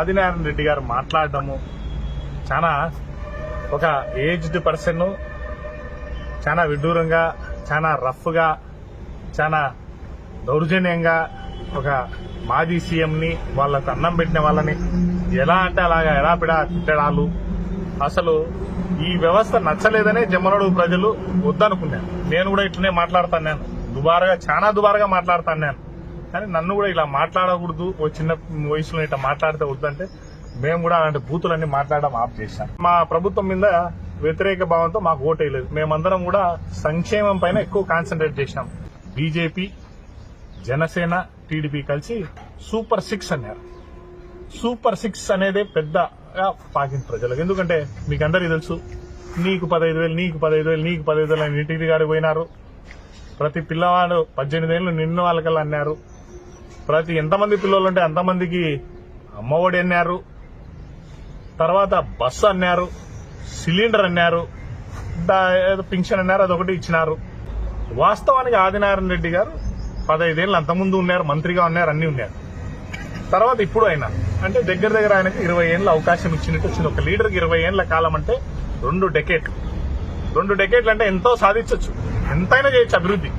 ఆదినారాయణ రెడ్డి గారు మాట్లాడడము చాలా ఒక ఏజ్డ్ పర్సన్ చాలా విడ్డూరంగా చాలా రఫ్గా చాలా దౌర్జన్యంగా ఒక మాజీ సీఎంని వాళ్ళకు అన్నం పెట్టిన వాళ్ళని ఎలా అంటే అలాగా ఎలా పిడా తిట్టడాలు. అసలు ఈ వ్యవస్థ నచ్చలేదనే జమ్మనడు ప్రజలు వద్దనుకున్నాను నేను కూడా ఇట్లనే మాట్లాడతాను నేను దుబారగా చాలా దుబారగా మాట్లాడతాను నేను కానీ నన్ను కూడా ఇలా మాట్లాడకూడదు ఓ చిన్న వయసులో ఇట్లా మాట్లాడితే వద్దంటే మేము కూడా అలాంటి బూతులన్నీ మాట్లాడడం ఆఫ్ చేశాం. మా ప్రభుత్వం మీద వ్యతిరేక భావంతో మాకు ఓటు వేయలేదు. మేమందరం కూడా సంక్షేమం పైన ఎక్కువ కాన్సన్ట్రేట్ చేసినాం బీజేపీ జనసేన టీడీపీ కలిసి సూపర్ సిక్స్ అన్నారు. సూపర్ సిక్స్ అనేది పెద్దగా పాకింది ప్రజలకు. ఎందుకంటే మీకు అందరికీ తెలుసు నీకు పదహైదు వేలు నీకు పదహైదు వేలు నీకు పదహైదు వేలు అని ఇంటికి గాడి పోయినారు. ప్రతి పిల్లవాడు పద్దెనిమిది ఏళ్ళు నిన్న వాళ్ళకల్లా అన్నారు. ప్రతి ఎంతమంది పిల్లలు ఉంటే అంతమందికి అమ్మఒడి అన్నారు తర్వాత బస్సు అన్నారు సిలిండర్ అన్నారు ఏదో పింఛన్ అన్నారు అదొకటి ఇచ్చినారు. వాస్తవానికి ఆదినారాయణ రెడ్డి గారు పదహైదేళ్ళు అంతకుముందు ఉన్నారు మంత్రిగా ఉన్నారు అన్ని ఉన్నారు. తర్వాత ఇప్పుడు ఆయన అంటే దగ్గర దగ్గర ఆయనకి ఇరవై ఏళ్ళ అవకాశం ఇచ్చినట్టు వచ్చింది. ఒక లీడర్కి ఇరవై ఏళ్ళ కాలం అంటే రెండు డెకేట్లు. రెండు డెకేట్లు అంటే ఎంతో సాధించవచ్చు ఎంతైనా చేయొచ్చు అభివృద్ధి.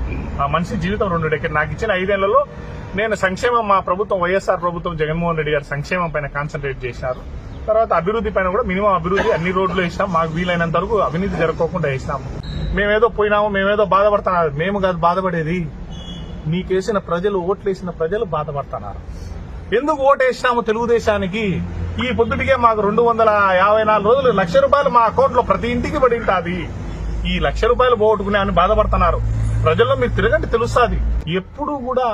ఆ మనిషి జీవితం రెండు డెకేట్ నాకు ఇచ్చిన ఐదేళ్ళలో నేను సంక్షేమం మా ప్రభుత్వం వైఎస్ఆర్ ప్రభుత్వం జగన్మోహన్ రెడ్డి గారు సంక్షేమం పైన కాన్సన్ట్రేట్ చేశారు. తర్వాత అభివృద్ధి పైన కూడా మినిమం అభివృద్ధి అన్ని రోడ్లు వేసినాం మాకు వీలైనంత వరకు అవినీతి జరగకోకుండా వేసినాము. మేమేదో పోయినాము మేమేదో బాధపడుతున్నారు. మేము కాదు బాధపడేది. మీకేసిన ప్రజలు ఓట్లేసిన ప్రజలు బాధపడుతున్నారు. ఎందుకు ఓటేసినాము తెలుగుదేశానికి? ఈ పొద్దుటికే మాకు రెండు వందల యాభై నాలుగు రోజులు లక్ష రూపాయలు మా అకౌంట్లో ప్రతి ఇంటికి పడింటాది. ఉంటుంది ఈ లక్ష రూపాయలు పోగొట్టుకునే అని బాధపడుతున్నారు. ప్రజల్లో మీరు తిరగండి తెలుస్తుంది. ఎప్పుడు కూడా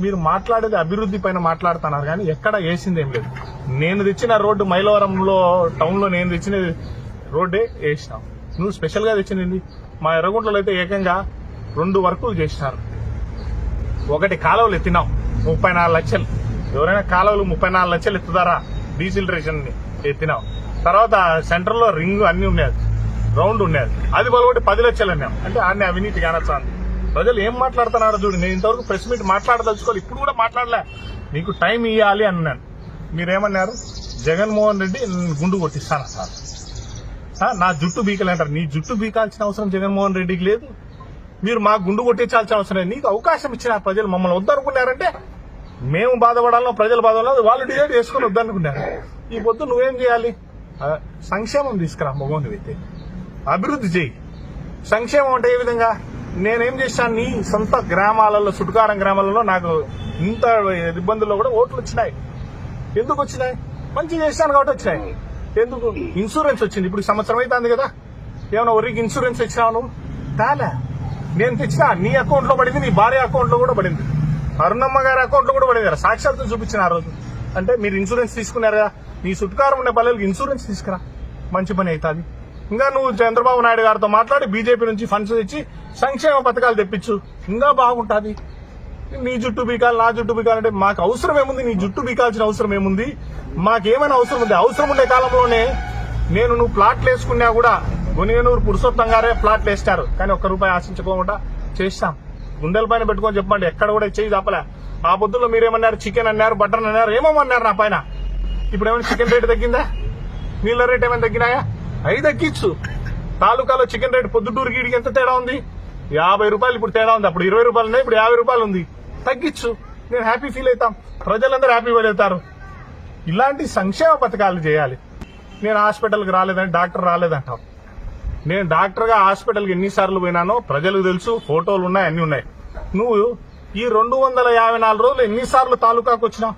మీరు మాట్లాడేది అభివృద్ధి పైన మాట్లాడుతున్నారు కానీ ఎక్కడ వేసింది ఏం లేదు. నేను తెచ్చిన రోడ్డు మైలవరంలో టౌన్లో నేను తెచ్చిన రోడ్డే వేసినాం. నువ్వు స్పెషల్గా తెచ్చినది మా ఎర్రగుంటలో అయితే ఏకంగా రెండు వర్కులు చేసినారు. ఒకటి కాలువలు ఎత్తినాం ముప్పై నాలుగు లక్షలు. ఎవరైనా కాలువలు ముప్పై నాలుగు లక్షలు ఎత్తుతారా? డీసిలరేషన్ ఎత్తినాం. తర్వాత సెంటర్లో రింగ్ అన్ని ఉన్నాయి. రౌండ్ ఉన్నాయి. అది బలబట్టి పది లక్షలు అన్నాం. అంటే అన్ని అవినీతి కానొచ్చాను ప్రజలు ఏం మాట్లాడుతున్నారో చూడు నేను ఇంతవరకు ప్రెస్ మీట్ మాట్లాడదలుచుకోవాలి ఇప్పుడు కూడా మాట్లాడలే. నీకు టైం ఇవ్వాలి అన్నాను. మీరేమన్నారు? జగన్మోహన్ రెడ్డి గుండు కొట్టిస్తాను సార్? నా జుట్టు బీకలే అంటారు. నీ జుట్టు బీకాల్సిన అవసరం జగన్మోహన్ రెడ్డికి లేదు. మీరు మా గుండు కొట్టించాల్సిన అవసరం లేదు. నీకు అవకాశం ఇచ్చిన ప్రజలు మమ్మల్ని వద్దనుకున్నారంటే మేము బాధపడాలో ప్రజలు బాధపడాలో వాళ్ళు డిసైడ్ చేసుకుని వద్దనుకున్నారు. ఈ పొద్దు నువ్వేం చేయాలి? సంక్షేమం తీసుకురా మగోని అయితే అభివృద్ధి చేయి. సంక్షేమం అంటే ఏ విధంగా? నేనేం చేశాను? నీ సొంత గ్రామాలలో చుట్టుకారం గ్రామాలలో నాకు ఇంత ఇబ్బందుల్లో కూడా ఓట్లు వచ్చినాయి. ఎందుకు వచ్చినాయి? మంచి చేశాను కాబట్టి వచ్చినాయి. ఎందుకు? ఇన్సూరెన్స్ వచ్చింది. ఇప్పుడు సంవత్సరం అవుతుంది కదా. ఏమైనా ఒరికి ఇన్సూరెన్స్ ఇచ్చినావు నువ్వు? తాలే. నేను తెచ్చిన నీ అకౌంట్లో పడింది నీ భార్య అకౌంట్లో కూడా పడింది. అరుణమ్మ గారి అకౌంట్లో కూడా పడింది కదా. సాక్షాత్తు చూపించిన ఆ రోజు. అంటే మీరు ఇన్సూరెన్స్ తీసుకున్నారు కదా. నీ సుట్కారం ఉండే పల్లెలకు ఇన్సూరెన్స్ తీసుకురా. మంచి పని అవుతుంది. ఇంకా నువ్వు చంద్రబాబు నాయుడు గారితో మాట్లాడి బీజేపీ నుంచి ఫండ్స్ తెచ్చి సంక్షేమ పథకాలు తెప్పించు. ఇంకా బాగుంటుంది. నీ జుట్టు బీకాలి నా జుట్టు బీకాలు అంటే మాకు అవసరం ఏముంది? నీ జుట్టు బీకాల్సిన అవసరం ఏముంది? మాకేమైనా అవసరం ఉంది? అవసరం ఉండే కాలంలోనే నేను నువ్వు ప్లాట్లు వేసుకున్నా కూడా గొనిగనూరు పురుషోత్తం గారే ప్లాట్లు వేస్తారు. కానీ ఒక్క రూపాయి ఆశించుకోకుండా చేస్తాం. గుండెల పైన పెట్టుకొని చెప్పండి ఎక్కడ కూడా చేయి తప్పలే ఆ పొద్దుల్లో మీరేమన్నారు? చికెన్ అన్నారు బటర్ అన్నారు ఏమన్నారు నా పైన. ఇప్పుడు ఏమైనా చికెన్ రేటు తగ్గిందా? నీళ్ళ రేట్ ఏమైనా తగ్గినాయా? ఐదు ఎక్కిచ్చు. తాలూకాలో చికెన్ రేట్ పొద్దుటూరుకి ఇడికి ఎంత తేడా ఉంది? యాభై రూపాయలు ఇప్పుడు తేడా ఉంది. అప్పుడు ఇరవై రూపాయలు ఉన్నాయి ఇప్పుడు యాభై రూపాయలు ఉంది. తగ్గించు. నేను హ్యాపీ ఫీల్ అవుతాం. ప్రజలందరూ హ్యాపీ ఫీల్ అవుతారు. ఇలాంటి సంక్షేమ పథకాలు చేయాలి. నేను హాస్పిటల్కి రాలేదని డాక్టర్ రాలేదంటాం నేను డాక్టర్గా హాస్పిటల్కి ఎన్నిసార్లు పోయినానో ప్రజలకు తెలుసు ఫోటోలు ఉన్నాయి అన్ని ఉన్నాయి. నువ్వు ఈ రెండు వందల యాభై నాలుగు రోజులు ఎన్నిసార్లు తాలూకాకు వచ్చినావు?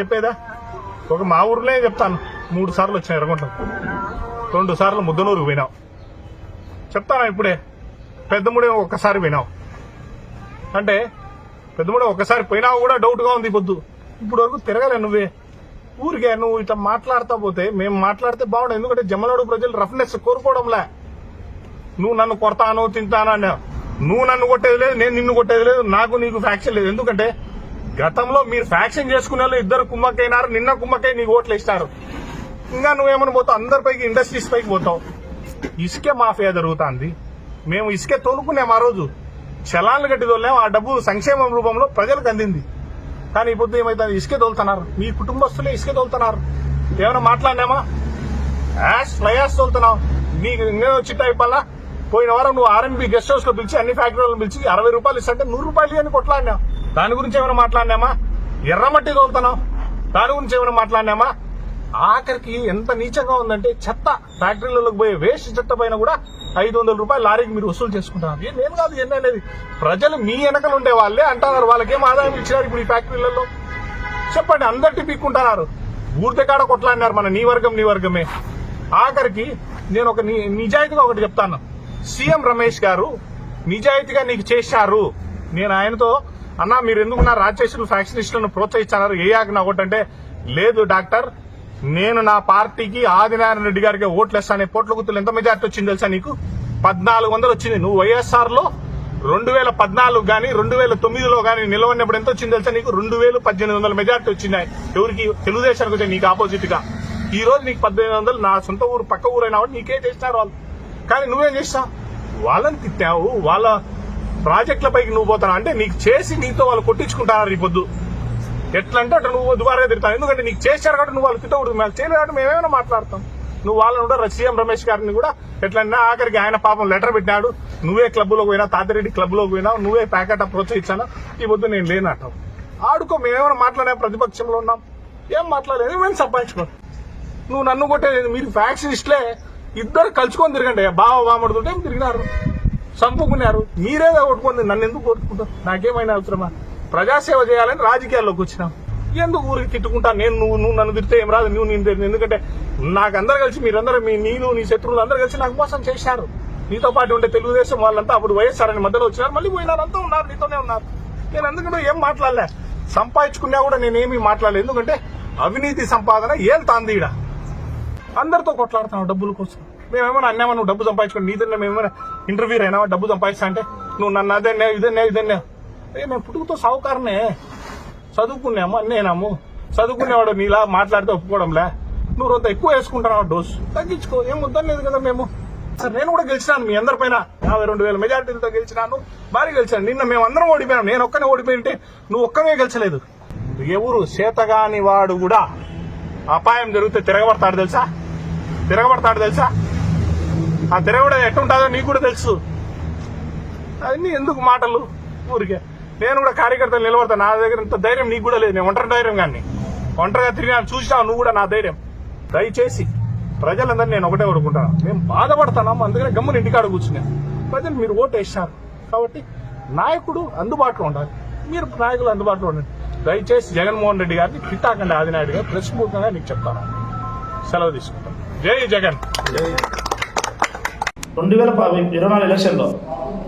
చెప్పేదా? ఒక మా ఊర్లో చెప్తాను. మూడు సార్లు వచ్చినాయి ఎర్రగుంటకు రెండు సార్లు ముద్దనూరుకు పోయినావు. చెప్తానా ఇప్పుడే? పెద్దముడే ఒక్కసారి పోయినావు. అంటే పెద్దముడే ఒక్కసారి పోయినావు కూడా డౌట్గా ఉంది పొద్దు. ఇప్పుడు వరకు తిరగలే నువ్వే. ఊరికే నువ్వు ఇట్లా మాట్లాడతా పోతే మేము మాట్లాడితే బాగుండదు. ఎందుకంటే జమ్మలాడు ప్రజలు రఫ్నెస్ కోరుకోవడంలే. నువ్వు నన్ను కొడతాను తింటాను అన్నావు నువ్వు నన్ను కొట్టేది లేదు నేను నిన్ను కొట్టేది లేదు నాకు నీకు ఫ్యాక్షన్ లేదు. ఎందుకంటే గతంలో మీరు ఫ్యాక్షన్ చేసుకునే వాళ్ళు ఇద్దరు కుమ్మక్కైనారు నిన్న కుమ్మక్కై నీకు ఓట్లు ఇస్తారు. ఇంకా నువ్వేమని పోతావు? అందరి పైకి ఇండస్ట్రీస్ పైకి పోతావు. ఇసుకే మాఫియా జరుగుతుంది. మేము ఇసుకే తోలుకున్నాం ఆ రోజు. చలాన్లు కట్టి తోలేం ఆ డబ్బు సంక్షేమం రూపంలో ప్రజలకు అందింది. కానీ ఇప్పుడు ఏమైతుంది? ఇసుకే తోలుతున్నారు. మీ కుటుంబస్తులే ఇసుకే తోలుతున్నారు. ఏమైనా మాట్లాడినామా? యాష్ ఫ్లయాష్ తోలుతున్నావు నీకు నేను చిట్ట అయిపోలా పోయిన వారం నువ్వు ఆర్ఎంబి గెస్ట్ హౌస్లో పిలిచి అన్ని ఫ్యాక్టరీలను పిలిచి అరవై రూపాయలు ఇస్తుంటే నూరు రూపాయలు అని కొట్లాడినావు దాని గురించి ఏమైనా మాట్లాడినామా? ఎర్రమట్టి తోలుతున్నావు దాని గురించి ఏమైనా మాట్లాడినామా? ఆఖరికి ఎంత నీచంగా ఉందంటే చెత్త ఫ్యాక్టరీలలోకి పోయే వేస్ట్ చెత్త పైన కూడా ఐదు వందల రూపాయలు లారీకి మీరు వసూలు చేసుకుంటారు. నేను కాదు ఎన్ని అనేది? ప్రజలు మీ వెనకలు ఉండే వాళ్ళే అంటున్నారు వాళ్ళకేం ఆదాయం ఇచ్చినారు ఇప్పుడు ఈ ఫ్యాక్టరీలలో? చెప్పండి అందరినీ పీక్కుంటున్నారు. ఊరితే కాడ కొట్లాడినారు మన నీ వర్గం నీ వర్గమే. ఆఖరికి నేను ఒక నిజాయితీగా ఒకటి చెప్తాను. సీఎం రమేష్ గారు నిజాయితీగా నీకు చేశారు. నేను ఆయనతో అన్నా మీరు ఎందుకు నా రాజేశ్వరు ఫ్యాక్షనిస్టులను ప్రోత్సహించారు? ఏ ఆజ్ఞ ఒకటంటే లేదు డాక్టర్. నేను నా పార్టీకి ఆదినారాయణ రెడ్డి గారికి ఓట్లు వేస్తాను పోట్ల గుర్తులు ఎంత మెజార్టీ వచ్చింది తెలుసా నీకు? పద్నాలుగు వందలు వచ్చింది. నువ్వు వైఎస్ఆర్లో రెండు వేల పద్నాలుగు గానీ రెండు వేల తొమ్మిదిలో గానీ నిలవన్నప్పుడు ఎంత వచ్చింది తెలుసా నీకు? రెండు వేలు పద్దెనిమిది వందల మెజార్టీ వచ్చింది ఎవరికి? తెలుగుదేశానికి వచ్చాయి నీకు ఆపోజిట్గా. ఈ రోజు నీకు పద్దెనిమిది వందలు నా సొంత ఊరు పక్క ఊరైన వాడు నీకే చేసినారు వాళ్ళు. కానీ నువ్వేం చేస్తావు వాళ్ళని తిట్టావు. వాళ్ళ ప్రాజెక్టుల పైకి నువ్వు పోతావు. అంటే నీకు చేసి నీతో వాళ్ళు కొట్టించుకుంటారు ఈ పొద్దు ఎట్లా అంటే అట్లా నువ్వు దుబారా తిడతావు ఎందుకంటే నీకు చేశారు కాబట్టి నువ్వు వాళ్ళు తిట్టకూడదు. మేము చేయలేదు కాబట్టి మేమేమైనా మాట్లాడతాం. నువ్వు వాళ్ళని కూడా సీఎం రమేష్ గారిని కూడా ఎట్లన్నా ఆఖరికి ఆయన పాపం లెటర్ పెట్టినాడు. నువ్వే క్లబ్లోకి పోయినా తాతిరెడ్డి క్లబ్లోకి పోయినా నువ్వే ప్యాకెట్ ప్రోత్సహించాను? ఈ పొద్దు నేను లేనట్టావు ఆడుకో మేమేమైనా మాట్లాడే ప్రతిపక్షంలో ఉన్నాం. ఏం మాట్లాడలేదు మేము సంపాదించుకో. నువ్వు నన్ను కొట్టేది మీరు ఫ్యాక్షనిస్ట్లే. ఇద్దరు కలుసుకొని తిరగండి బావ బామడుతుంటే ఏం తిరిగినారు? చంపుకున్నారు. మీరేదో కొట్టుకుంది నన్ను ఎందుకు కొట్టుకుంటారు? నాకేమైనా అవసరమా? ప్రజాసేవ చేయాలని రాజకీయాల్లోకి వచ్చినాం. ఎందుకు ఊరికి తిట్టుకుంటా? నేను నువ్వు నువ్వు నన్ను తిడితే ఏం రాదు? నువ్వు నేను తిరిగి ఎందుకంటే నాకు అందరు కలిసి మీరందరూ మీ నీళ్ళు నీ శత్రువులు అందరూ కలిసి నాకు మోసం చేశారు. నీతో పాటు ఉండే తెలుగుదేశం వాళ్ళంతా అప్పుడు వైఎస్ఆర్ అని మధ్యలో వచ్చినారు. మళ్ళీ పోయినారు. అంతా ఉన్నారు. నీతోనే ఉన్నారు. నేను ఎందుకంటే ఏం మాట్లాడలే. సంపాదించుకున్నా కూడా నేనేమీ మాట్లాడలేదు ఎందుకంటే అవినీతి సంపాదన ఏం తాంది ఈడ? అందరితో కొట్లాడుతున్నావు డబ్బుల కోసం. మేమేమైనా అన్నామా నువ్వు డబ్బు సంపాదించుకోండి నీదన్నా మేమేమైనా ఇంటర్వ్యూ అయినావా డబ్బు సంపాదిస్తా అంటే నువ్వు నన్ను అదే ఇదన్నా ఇదన్నా ఏ మేము పుట్టుకతో సావుకారనే. చదువుకున్నాము అన్నేనాము. చదువుకునేవాడు నీలా మాట్లాడితే ఒప్పుకోవడంలే. నువ్వు రొంత ఎక్కువ వేసుకుంటున్నావు డోస్. తగ్గించుకో ఏం వద్దలేదు కదా మేము. సార్ నేను కూడా గెలిచినాను మీ అందరి పైన. యాభై రెండు వేల మెజార్టీలతో గెలిచినాను. భారీ గెలిచాను. నిన్న మేము అందరం ఓడిపోయాం నేను ఒక్కనే ఓడిపోయింటే నువ్వు ఒక్కనే గెలిచలేదు. ఎవరు చేతగాని వాడు కూడా అపాయం జరిగితే తిరగబడతాడు తెలుసా? తిరగబడతాడు తెలుసా? ఆ తిరగబడ ఎట్టుంటుందో నీకు కూడా తెలుసు. అన్నీ ఎందుకు మాటలు ఊరికే? నేను కూడా కార్యకర్తలు నిలబడతా. నా దగ్గర ఇంత ధైర్యం నీకు కూడా లేదు. నేను ఒంటరి ధైర్యం కానీ ఒంటరిగా తిరిగినా చూసినావు నువ్వు కూడా నా ధైర్యం. దయచేసి ప్రజలందరినీ నేను ఒకటే కోరుకుంటాను. మేము బాధపడుతున్నాము అందుకనే గమ్మున ఇంటికాడ కూర్చున్నాను ప్రజలు మీరు ఓటు వేసినారు కాబట్టి నాయకుడు అందుబాటులో ఉండాలి. మీరు నాయకులు అందుబాటులో ఉండండి. దయచేసి జగన్మోహన్ రెడ్డి గారిని తిట్టాకండి ఆదినాయుడు గారు ప్రెస్ నీకు చెప్తాను. సెలవు తీసుకుంటాను జై జగన్. రెండు వేల ఇరవై నాలుగు ఎలక్షన్లో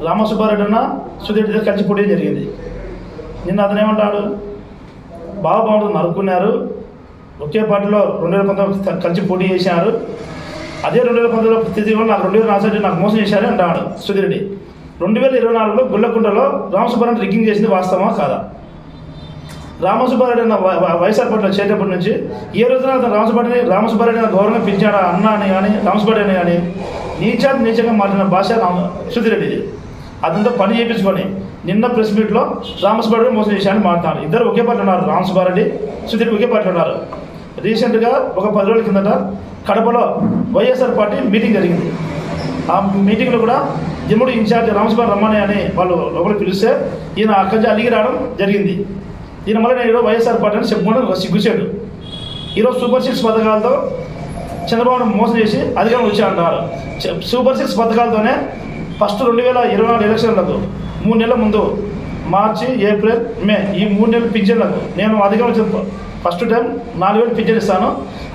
రామసుబ్బారెడ్డి అన్న సుధీర్ కలిసి పోటీ జరిగింది. నిన్న అతను ఏమంటాడు? బాగా బాగుంటుంది నరుక్కున్నారు. ఒకే పార్టీలో రెండు వేల పంతొమ్మిది కలిసి పోటీ చేశారు. అదే రెండు వేల పంతొమ్మిదిలో స్థితి కూడా నాకు రెండు వేల నాలుగు నాకు మోసం చేశారు అంటాడు సుధీర్ రెండు వేల ఇరవై నాలుగులో గుల్లకుంటలో రామసుబ్బారెడ్డి రిగ్గింగ్ చేసింది వాస్తవమా కాదా? రామసుబ్బారెడ్డి అన్న వ- వైఎస్ఆర్ పార్టీలో చేరేటప్పటి నుంచి ఏ రోజున అతను రామసుబ్బారెడ్డిని రామసుబ్బారెడ్డి గౌరవంగా గౌరవం పెంచాడా అన్న అని కానీ రామసుబ్బారెడ్డి అని కానీ నీచాత్ నీచంగా మాట్లాడిన భాష సుధీరెడ్డిది అదంతా పని చేయించుకొని నిన్న ప్రెస్ మీట్లో రామసుబ్బారెడ్డి మోసం చేశారని మాట్లాడారు. ఇద్దరు ఒకే పార్టీ ఉన్నారు రామసుబ్బారెడ్డి సుధీర్ ఒకే పార్టీ ఉన్నారు. రీసెంట్గా ఒక పది రోజుల కిందట కడపలో వైఎస్ఆర్ పార్టీ మీటింగ్ జరిగింది. ఆ మీటింగ్లో కూడా జమ్ముడు ఇన్ఛార్జ్ రామసుబ్బారెడ్డి రమ్మని అని వాళ్ళు లోపల పిలిస్తే ఈయన అక్కడి అలిగి రావడం జరిగింది. ఈయన వల్ల నేను ఈరోజు వైఎస్ఆర్ పార్టీ అని చెప్పుకోవడం సిగ్గుచాడు ఈరోజు సూపర్ సిక్స్ పథకాలతో చంద్రబాబు మోసం చేసి అధికారం వచ్చి సూపర్ సిక్స్ పథకాలతోనే ఫస్ట్ రెండు వేల ఇరవై నాలుగు ఎలక్షన్లకు మూడు నెలల ముందు మార్చి ఏప్రిల్ మే ఈ మూడు నెలల పింఛన్లకు నేను అధికారం చెప్తాను ఫస్ట్ టైం నాలుగు వేలు పింఛన్ ఇస్తాను.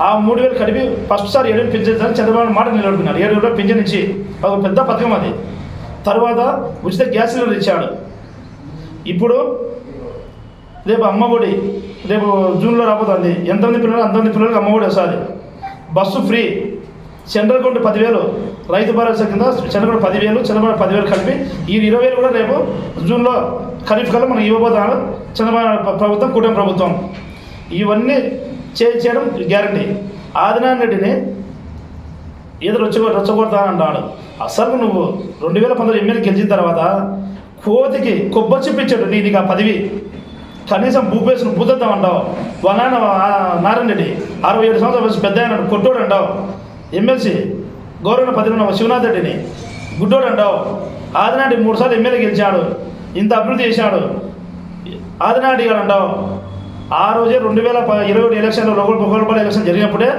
ఆ మూడు వేలు కలిపి ఫస్ట్ సారి ఏడు వేలు పింఛన్ ఇస్తాను. చంద్రబాబు మాట నిలబడుకున్నారు ఏడు వేలు పింఛన్ ఇచ్చి ఒక పెద్ద పథకం అది. తర్వాత ఉచిత గ్యాస్ సిలిండర్ ఇచ్చాడు. ఇప్పుడు రేపు అమ్మఒడి రేపు జూన్లో రాబోతుంది. ఎంతమంది పిల్లలు అంతమంది పిల్లలకు అమ్మఒడి వస్తుంది. Bus free. సెంట్రల్ గవర్నమెంట్ పదివేలు. రైతు భరోసా కింద సెంట్రల్ పదివేలు చంద్రబాబు పదివేలు కలిపి ఈ ఇరవై వేలు కూడా రేపు జూన్లో ఖరీఫ్ కల్లా మనం ఇవ్వబోతున్నారు చంద్రబాబు ప్రభుత్వం కూటమి ప్రభుత్వం. ఇవన్నీ చే చేయడం గ్యారంటీ. ఆదినారాయణ రెడ్డిని ఏదో రొచ్చ రొచ్చగొడతానంటాడు. అసలు నువ్వు రెండు వేల పంతొమ్మిది ఎమ్మెల్యే గెలిచిన తర్వాత కోతికి కొబ్బరి చెప్పించాడు నీ నీకు ఆ పదవి. కనీసం భూపేసిన భూతత్వం అంటావు వాళ్ళ నాన్న నారాయణ రెడ్డి అరవై ఏడు సంవత్సరాల వయసు పెద్ద ఆయన కొట్టోడు అంటావు ఎమ్మెల్సీ గౌరవ పదిలో శివనాథ్ రెడ్డిని. గుడ్డోడు అంటావు ఆదినాటి మూడుసార్లు ఎమ్మెల్యే గెలిచాడు. ఇంత అభివృద్ధి చేశాడు. ఆదినాటి గారు అంటావు ఆ రోజే రెండు వేల ఇరవై ఒకటి ఎలక్షన్లో లోకల్ భూగోళపల్లి ఎలక్షన్ జరిగినప్పుడే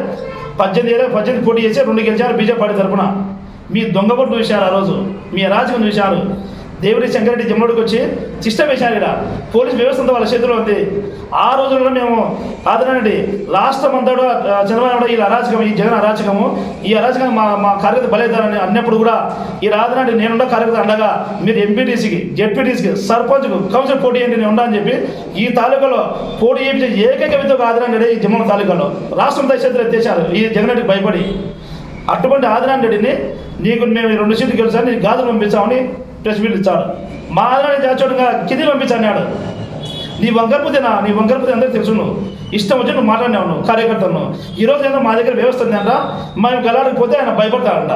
పద్దెనిమిది ఏళ్ళ పద్దెనిమిది పోటీ చేసి రెండు గెలిచారు బీజేపీ పార్టీ తరపున. మీ దొంగ పొట్టు చూశారు ఆ రోజు. మీ అరాచకం చూశారు దేవుడి శంకరెడ్డి జమ్మడికి వచ్చి సిస్టమ్ వేశారు ఇక్కడ పోలీస్ వ్యవస్థ అంతా వాళ్ళ చేతిలో ఉంది. ఆ రోజుల్లో మేము కాదనండి రాష్ట్రం అంతా కూడా, చంద్రబాబు నాయుడు ఈ అరాచకం ఈ జగన్ అరాచకము. ఈ అరాచకం మా మా కార్యకర్త బలవుతారని అన్నప్పుడు కూడా ఈ రాదనండి నేనున్న కార్యకర్త అండగా మీరు ఎంపీటీసీకి జెడ్పీటీసీకి సర్పంచ్కు కౌన్సిల్ పోటీ ఏంటి నేను అని చెప్పి ఈ తాలూకాలో పోటీ చేయించే ఏకైక విధంగా ఆదరణి ఈ జమ్మల తాలూకాలో రాష్ట్రం చేతులు ఎత్తేశారు. ఈ జగన్ రెడ్డికి భయపడి అటువంటి ఆదినారాయణ రెడ్డిని నీకు మేము రెండు సీట్లు గెలిచాను నీకు గాజులు పంపించామని ప్రెస్ మీట్ ఇచ్చాడు. మా ఆదినారాయణ చేర్చోడుగా కింది పంపించన్నాడు నీ వంకరపుతేనా నీ వంకరపుతే అందరికీ తెలుసు నువ్వు ఇష్టం వచ్చి నువ్వు మాట్లాడినావు నువ్వు కార్యకర్తను. ఈరోజు ఏదో మా దగ్గర వ్యవస్థ ఉందంట మేము గలాడకపోతే ఆయన భయపడతాడంట.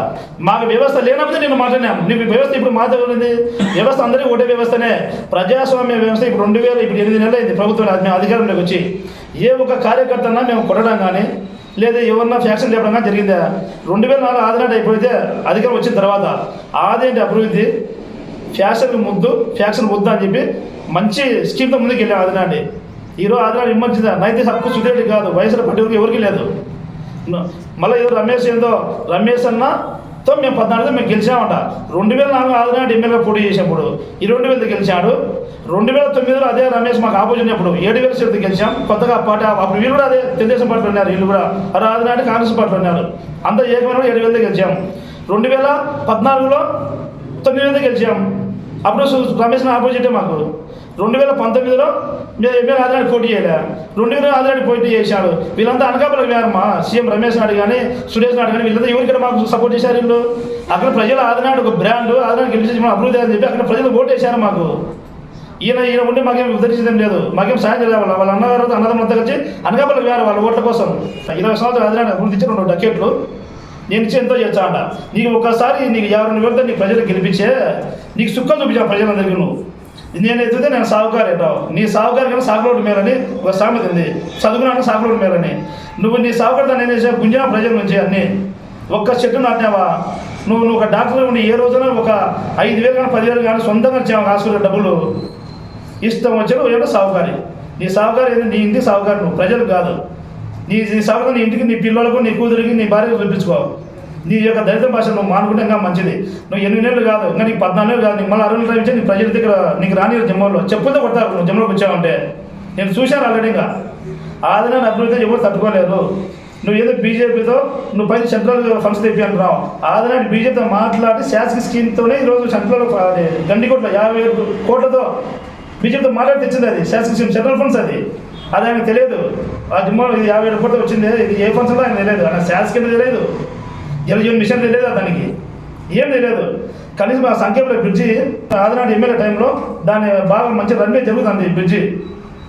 మాకు వ్యవస్థ లేనప్పుడు నేను మాట్లాడినాము నీకు వ్యవస్థ ఇప్పుడు మా దగ్గర ఉంది. వ్యవస్థ అందరికీ ఒకటే వ్యవస్థనే. ప్రజాస్వామ్య వ్యవస్థ ఇప్పుడు రెండు వేల ఇప్పుడు ఎనిమిది నెలలు అయింది ప్రభుత్వం మేము అధికారంలోకి వచ్చి. ఏ ఒక్క కార్యకర్తన్నా మేము కొట్టడం కానీ లేదా ఎవరన్నా ఫ్యాక్షన్ లేపడం కానీ జరిగిందా? రెండు వేల నాలుగు ఆదినాడు అయిపోతే అధికారం వచ్చిన తర్వాత ఆదేంటి అభివృద్ధి? ఫ్యాషన్ ముద్దు ఫ్యాక్షన్ ముద్దు అని చెప్పి మంచి స్కీమ్తో ముందుకు వెళ్ళాం ఆదినాడి ఈరోజు ఆదినాడు ఇమ్మంచిదా నైతిక హక్కు సుదేటి కాదు వయసులో పట్టి ఎవరికి లేదు. మళ్ళీ ఏదో రమేష్ ఏందో రమేష్ అన్నతో మేము పద్నాలుగుతో మేము గెలిచామంట. రెండు వేల నాలుగు ఆదినాడు ఎమ్మెల్యే పోటీ చేసినప్పుడు ఈ రెండు వేలతో గెలిచాడు. రెండు వేల తొమ్మిదిలో అదే రమేష్ మాకు ఆపోజిట్ అప్పుడు ఏడు వేల సీట్లు గెలిచాం. కొత్తగా పార్టీ అప్పుడు వీళ్ళు కూడా అదే తెలుగుదేశం పార్టీ ఉన్నారు వీళ్ళు కూడా. అరే ఆదినాడు కాంగ్రెస్ పార్టీ ఉన్నారు. అంతా ఏకమైన ఏడు వేలతో గెలిచాం. రెండు వేల పద్నాలుగులో తొమ్మిది వేలతో గెలిచాం. అప్పుడు సు- రమేష్ ఆపోజిటే మాకు. రెండు వేల పంతొమ్మిదిలో మీరు ఎమ్మెల్యే ఆదినాడు పోటీ చేయలే. రెండు వేల ఆదినాడు పోటీ చేశాడు. వీళ్ళంతా అనకాపల్లి వేరమ్మా సీఎం రమేష్ నాయుడు కానీ సురేష్ నాయుడు కానీ వీళ్ళంతా ఎవరికైనా మాకు సపోర్ట్ చేశారు వీళ్ళు? అక్కడ ప్రజలు ఆదినాడు ఒక బ్రాండ్ ఆదినాడు గెలిచి మనం అభివృద్ధి అని చెప్పి అక్కడ ప్రజలు ఓటు వేశారు మాకు. ఈయన ఈయన ఉంటే మాకేం ఉద్ధరించడం లేదు. మాకేం సాయం చేయలేదు వాళ్ళ వాళ్ళ అన్నగారు అన్నదమ్ములతో వచ్చి అనకాపల్లికి వేరు వాళ్ళ ఓట్ల కోసం ఇరవై సంవత్సరాలు ఆదినాడు అభివృద్ధి ఇచ్చి రెండు డకెట్లు. నేను ఎంతో చేస్తా అంట. నీకు ఒక్కసారి నీకు యాభై రెండు నీ ప్రజలు గెలిపించే నీకు సుఖం చూపించా ప్రజలందరికీ నువ్వు. నేను ఎత్తితే నేను సాగుకారు అంటావు. నీ సాగుకారు కన్నా సాగులోటు మేరని ఒక సామెత ఉంది. చదువుకున్నాను సాగులోటు మేలని. నువ్వు నీ సాగుకారు నేను చేసే గుంజిన ప్రజల నుంచి అన్నీ. ఒక్క చెట్టు నాటినావా? నువ్వు నువ్వు ఒక డాక్టర్ ఉండి ఏ రోజున ఒక ఐదు వేలు కానీ పదివేలు కానీ సొంతంగా ఇచ్చావు హాస్పిటల్ డబ్బులు. ఇష్టం వచ్చాడు ఏదో సాగుకారి. నీ సాగుకారి నీ ఇంటి సాగుకారి నువ్వు. ప్రజలు కాదు. నీ నీ నీ ఇంటికి నీ పిల్లలకు నీ కూతురికి నీ భార్యకు చూపించుకోవు నీ యొక్క దళిత భాష నువ్వు మానుకుంటే ఇంకా మంచిది. నువ్వు ఎనిమిది నెలలు కాదు ఇంకా నీకు పద్నాలుగు నెలలు కాదు నీకు మళ్ళీ అరవై నెలలు నీ ప్రజల దగ్గర నీకు రాని జమ్మలో చెప్పులతో కొడతారు నువ్వు జమ్మలోకి వచ్చావంటే. నేను చూశాను ఆల్రెడీ ఇంకా. ఆదిన అభివృద్ధి ఎవరు తట్టుకోలేరు. నువ్వు ఏదో బీజేపీతో నువ్వు పైన సెంట్రల్ ఫండ్స్ తెప్పి అంటున్నావు. ఆదినాటి బీజేపీతో మాట్లాడి శాసక స్కీమ్తోనే ఈరోజు సెంట్రల్ అది గండికోట్ల యాభై ఏడు కోట్లతో బీజేపీతో మాట్లాడి తెచ్చింది అది. శాసక స్కీమ్ సెంట్రల్ ఫండ్స్ అది. అది ఆయనకు తెలియదు. ఆ జిమ్మో ఇది యాభై ఏడు వచ్చింది. ఇది ఏ ఫంక్షన్లో ఆయన తెలియదు. ఆయన శాస్ కింద తెలియదు. జలజీవన్ మిషన్ తెలియదు దానికి ఏం తెలియదు. కనీసం ఆ సంఖ్యలో బ్రిడ్జి ఆదినాడు ఎమ్మెల్యే టైంలో దాని బాగా మంచి రన్వే జరుగుతుంది ఈ బ్రిడ్జి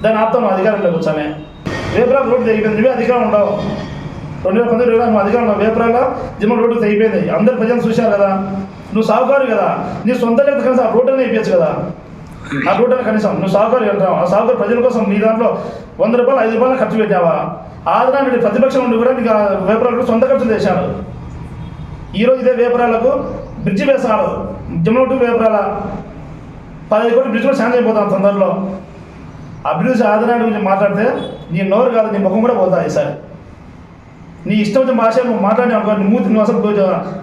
దాన్ని ఆపుతాం అధికారంలోకి వచ్చామే. వేపురా రోడ్డు తెగిపోయింది నువ్వే అధికారం ఉండవు రెండు వేల పంతొమ్మిది నువ్వు అధికారం ఉండవు వేపురాలో జిమ్మ రోడ్డు తెగిపోయింది. అందరు ప్రజలు చూశారు కదా. నువ్వు సాగుకారు కదా. నీ సొంత లేదు కనీసం ఆ రోడ్డు వేయచ్చు కదా. నా రోడ్డు కనీసం నువ్వు సాగుకారు వెళ్తావు? ఆ సాగుకారు ప్రజల కోసం నీ దాంట్లో వంద రూపాయలు ఐదు రూపాయలు ఖర్చు పెట్టావా? ఆదినాటి ప్రతిపక్షం ఉండి కూడా నీకు వేపరాలకు సొంత ఖర్చులు చేశాడు ఈరోజు ఇదే వేపరాలకు బ్రిడ్జి వేసాడు జమ్మల టు వేపరాల పదహైదు కోట్లు బ్రిడ్జ్ కూడా శాంతి అయిపోతాం తొందరలో. అభివృద్ధి ఆదరణ గురించి మాట్లాడితే నీ నోరు కాదు నీ ముఖం కూడా పోతుంది ఈసారి. నీ ఇష్టం వచ్చిన భాష నువ్వు మాట్లాడి అనుకో నీ మూతి నువ్వు అసలు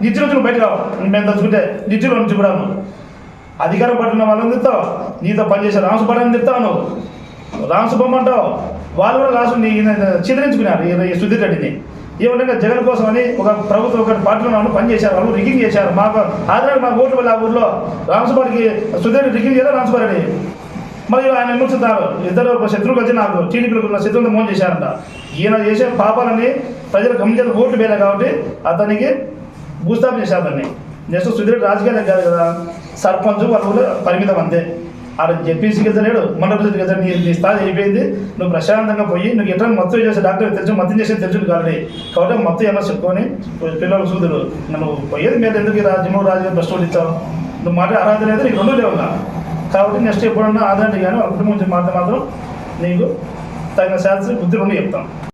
నిత్య నుంచి నువ్వు బయట రావు? మేము తలుచుకుంటే నిత్యలో నుంచి కూడా నువ్వు అధికారం పట్టిన వాళ్ళని తిడతావు. నీతో పనిచేసే రామసుబ్బారాన్ని తిడతావు నువ్వు రామసుబ్బమ్మ వాళ్ళు కూడా లాస్ట్ చిదిరించుకున్నారు ఈ సుధీర్ రెడ్డిని. ఏమంటే జగన్ కోసం అని ఒక ప్రభుత్వం ఒక పార్టీలో వాళ్ళు పనిచేశారు వాళ్ళు రిగింగ్ చేశారు. మాకు ఆధారాలు మా ఓట్లు వల్ల ఆ ఊర్లో. రామసుబారికి సుధీర్ రికింగ్ రిగింగ్ చేయాలి రామసుబారిని మరి ఆయన విమర్శిస్తారు ఇద్దరు శత్రువులు వచ్చి నాకు. టీడీపీలకు ఉన్న శత్రువులు మోసం చేశారంట. ఈయన చేసే పాపాలని ప్రజలు గమనించారు ఓట్లు వేయాలి కాబట్టి అతనికి భూస్థాపన చేశారు అతన్ని. నెక్స్ట్ సుధీర్ రాజకీయాలకు కాదు కదా? సర్పంచ్ వాళ్ళు పరిమితం అంతే ఆడ జెడ్పీసీకి వెళ్తలేడు మండల పరిషత్కి వెళ్తాడు నీ నీ స్థాయి అయిపోయింది నువ్వు ప్రశాంతంగా పోయి నువ్వు ఎట్లా మొత్తం చేసే డాక్టర్ తెలుసు మొత్తం చేసేది తెలుసు కాబట్టి కాబట్టి మొత్తం ఎలా చెప్పుకొని పిల్లలు చూదుడు నువ్వు పోయేది మీరు ఎందుకు ఈ రాజ్యము రాజు బెస్ట్ ఇచ్చావు నువ్వు మాట అర్హత లేదు నీకు రెండు లేవు కాబట్టి నెక్స్ట్ ఎప్పుడన్నా ఆదాయం కానీ వాళ్ళ కుటుంబం గురించి మాట మాత్రం నీకు తగిన శాస్త్ర బుద్ధి రెండు చెప్తాం.